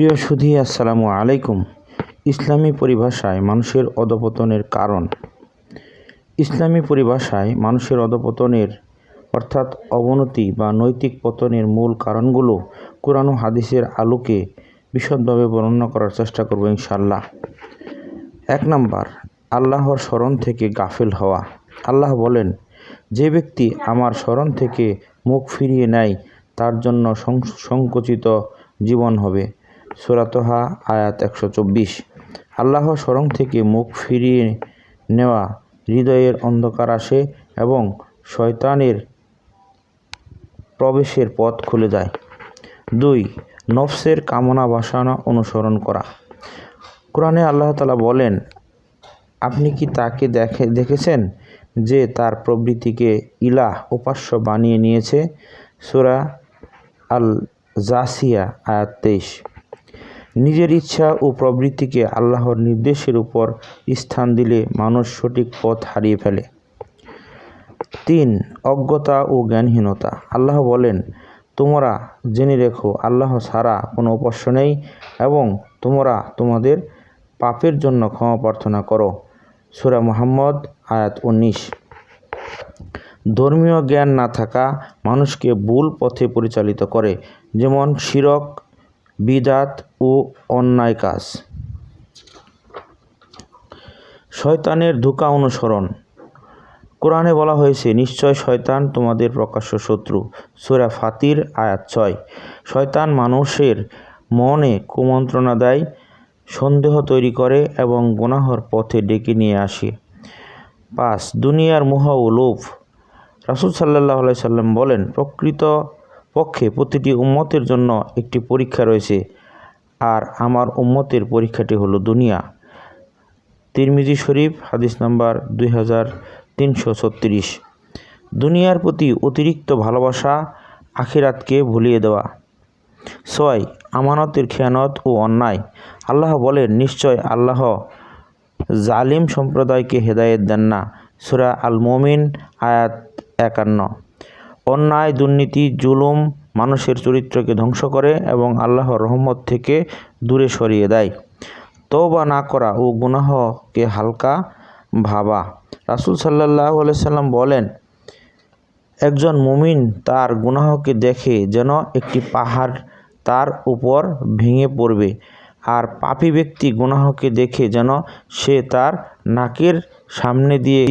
প্রিয় সুধী, আসসালামু আলাইকুম। ইসলামী পরিভাষায় মানুষের অধপতনের কারণ। ইসলামী পরিভাষায় মানুষের অধপতনের, অর্থাৎ অবনতি বা নৈতিক পতনের মূল কারণগুলো কোরআন হাদিসের আলোকে বিশদভাবে বর্ণনা করার চেষ্টা করব ইনশাল্লাহ এক নাম্বার, আল্লাহর স্মরণ থেকে গাফেল হওয়া। আল্লাহ বলেন, যে ব্যক্তি আমার স্মরণ থেকে মুখ ফিরিয়ে নেয়, তার জন্য সংকুচিত জীবন হবে। সুরাতহা আয়াত একশো চব্বিশ। আল্লাহ স্মরণ থেকে মুখ ফিরিয়ে নেওয়া, হৃদয়ের অন্ধকার আসে এবং শয়তানের প্রবেশের পথ খুলে যায়। দুই, নফসের কামনা বাসনা অনুসরণ করা। কোরআনে আল্লাহ তালা বলেন, আপনি কি তাকে দেখে, দেখেছেন যে তার প্রবৃত্তিকে ইলাহ, উপাস্য বানিয়ে নিয়েছে? সুরা আল জাসিয়া আয়াত তেইশ। নিজের ইচ্ছা ও প্রবৃত্তিকে আল্লাহর নির্দেশের উপর স্থান দিলে মানুষ সঠিক পথ হারিয়ে ফেলে। তিন, অজ্ঞতা ও জ্ঞানহীনতা। আল্লাহ বলেন, তোমরা জেনে রেখো, আল্লাহ ছাড়া কোনো উপাস্য নেই এবং তোমরা তোমাদের পাপের জন্য ক্ষমা প্রার্থনা করো। সুরা মোহাম্মদ, আয়াত উনিশ। ধর্মীয় জ্ঞান না থাকা মানুষকে ভুল পথে পরিচালিত করে, যেমন শিরক বিদাত ও অন্যায় কাজ। শয়তানের ধোঁকা অনুসরণ। কোরআনে বলা হয়েছে, নিশ্চয় শয়তান তোমাদের প্রকাশ্য শত্রু। সুরা ফাতির, আয়াত ছয়। শয়তান মানুষের মনে কুমন্ত্রণা দেয়, সন্দেহ তৈরি করে এবং গুনাহর পথে ডেকে নিয়ে আসে। পাঁচ, দুনিয়ার মোহ ও লোভ। রাসুল সাল্লাহ সাল্লাম বলেন, প্রকৃত পক্ষে প্রতিটি উম্মতের জন্য একটি পরীক্ষা রয়েছে। আর আমার উম্মতের পরীক্ষাটি হলো দুনিয়া। তিরমিজি শরীফ, হাদিস নাম্বার দুই হাজার তিনশো ছত্রিশ। দুনিয়ার প্রতি অতিরিক্ত ভালোবাসা আখিরাতকে ভুলিয়ে দেওয়া। ছয়, আমানতের খেয়ানত ও অন্যায়। আল্লাহ বলেন, নিশ্চয় আল্লাহ জালিম সম্প্রদায়কে হেদায়েত দেন না। সুরা আল মমিন আয়াত একান্ন। অন্যায়, দুর্নীতি, জুলুম মানুষের চরিত্রকে ধ্বংস করে এবং আল্লাহর রহমত থেকে দূরে সরিয়ে দেয়। তওবা না করা ও গুনাহকে হালকা ভাবা। রাসুল সাল্লাহ সাল্লাম বলেন, একজন মুমিন তার গুনাহকে দেখে যেন একটি পাহাড় তার উপর ভেঙে পড়বে আর পাপী ব্যক্তি গুনাহকে দেখে যেন সে তার নাকের সামনে দিয়ে